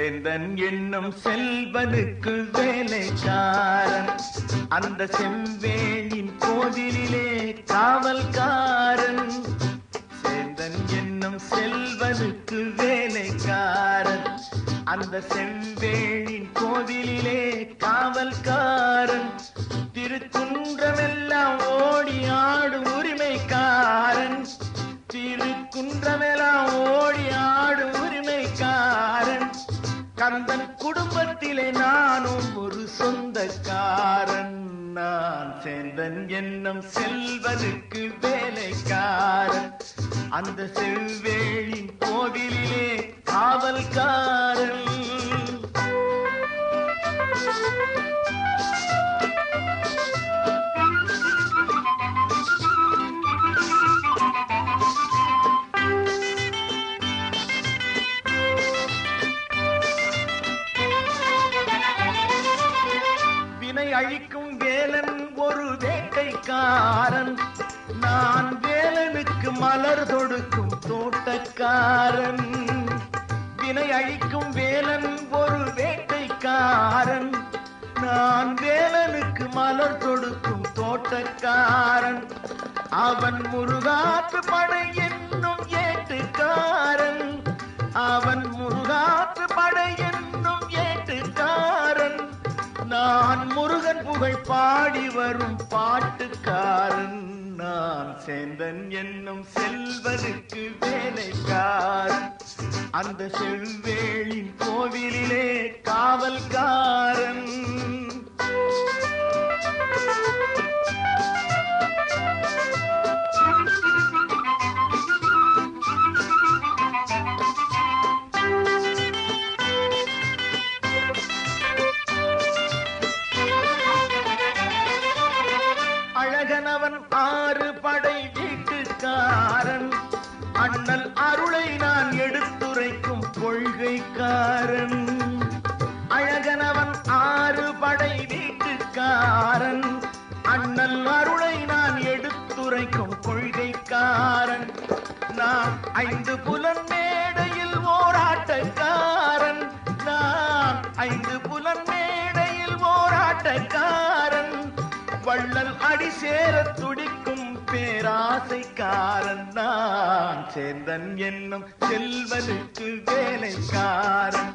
சேந்தன் என்னும் செல்வனுக்கு வேலைக்காரன். அந்த செவ்வேளின் கோதிலே காவல்காரன். சேந்தன் என்னும் செல்வனுக்கு வேலைக்காரன். அந்த செவ்வேளின் கோவிலிலே காவல்காரன். குடும்பத்திலே நானும் ஒரு சொந்தக்காரன். நான் சேந்தன் என்னும் செல்வனுக்கு வேலைக்காரன். அந்த செவ்வேளின் கோவிலே காவல்காரன். அழிக்கும் வேலன் ஒரு வேட்டைக்காரன். நான் வேலனுக்கு மலர் தொடுக்கும் தோட்டக்காரன். வினை அழிக்கும் வேலன் ஒரு வேட்டைக்காரன். நான் வேலனுக்கு மலர் தொடுக்கும் தோட்டக்காரன். அவன் முருகாற்று படையில் புகழ் பாடி வரும் பாட்டுக்காரன். நான் சேந்தன் என்னும் செல்வனுக்கு வேலைக்காரன். அந்த செல்வேளின் கோவிலிலே காவல்கார் அழகனவன் ஆறு படை வீட்டுக்காரன். அண்ணல் அருளை நான் எடுத்துரைக்கும் கொள்கைக்காரன். அழகனவன் ஆறு படை வீட்டுக்காரன். அண்ணல் அருளை நான் எடுத்துரைக்கும் கொள்கைக்காரன். நான் ஐந்து புலன் மேல் வள்ளல் அடி சேர துடிக்கும் பேராசைக்காரன் நான் சேந்தன் என்னும் செல்வனுக்கு வேலைக்காரன்.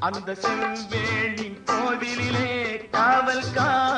அந்த செல்வேணி கோவிலிலே காவல்காரன்